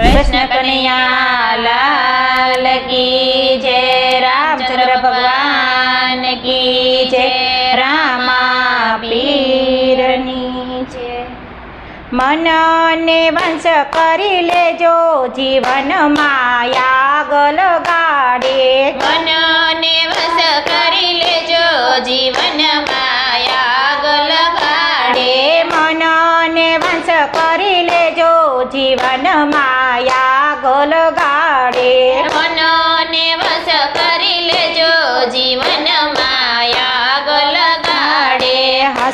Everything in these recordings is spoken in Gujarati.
કૃષ્ણ કનૈયા કી જય, રામચંદ્ર ભગવાન કી જય રામા પીરની જય. મનને વંશ કરી લેજો, જીવન માયા ગલ ગાડે મનને વંશ કરી લેજો, જીવન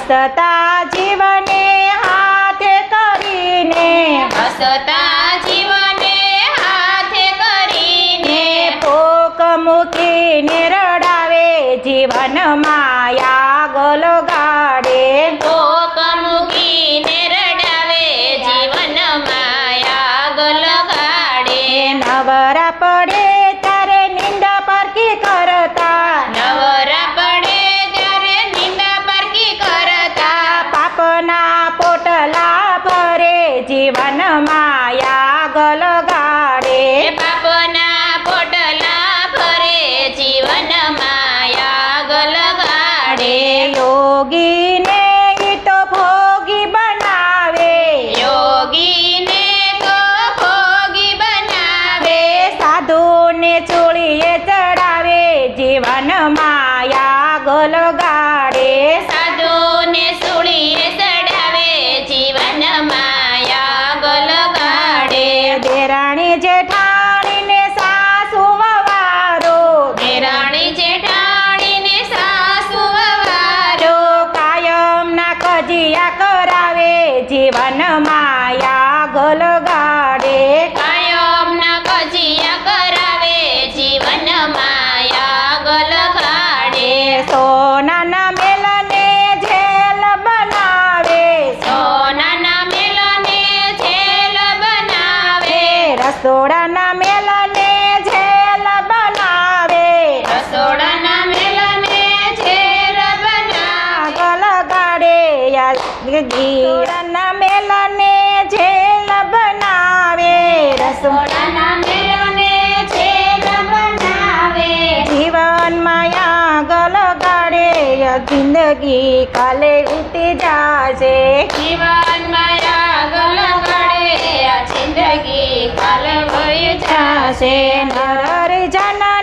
હસતા જીવને હાથે કરીને. હસતા જીવને હાથે કરીને. પોક મૂકીને રડાવે જીવન માયા ગોલ જીવન માયા ગલ ગાડે એ પાપના પોટલા ભરે જીવન માયા ગલ ગાડે યોગીને તો ભોગી બનાવે. યોગીને તો ભોગી બનાવે. સાધુને ચોળીએ ચડાવે. જીવન માયા ગલ જીવન માયા ગલ ગાડે. કાયમ ના કજિયા કરાવે જીવન માયા ગલ ગાડે. સોનાના મેલને જેલ બનાવે. સોનાના મેલને જેલ બનાવે. રસોડાના મેલને જેલ બનાવે. રસોડાના મેલને જેલ બનાવે. ગલ ગાડે રસોડાના મેલને જેલ બનાવે રસોડા રસોડાના મેલને જેલ બનાવે. જીવન માયા ગલ ગાડે જિંદગી કાલે વીતી જાશે. જીવન માયા ગલ ગાડે જિંદગી કાલ વહી જાશે. નર જનને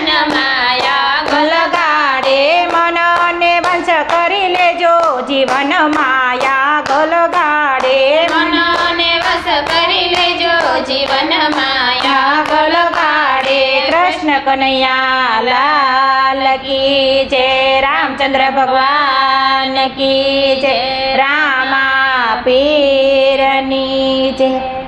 જીવન માયા ગલગાડે મનને વંશ કરી લેજો. જીવન માયા ગલગાડે મનને વશ કરી લેજો. જીવન માયા ગલગાડે. કૃષ્ણ કનૈયા લાલ જય. રામચંદ્ર ભગવાન કી જય. રામા પીરની જય.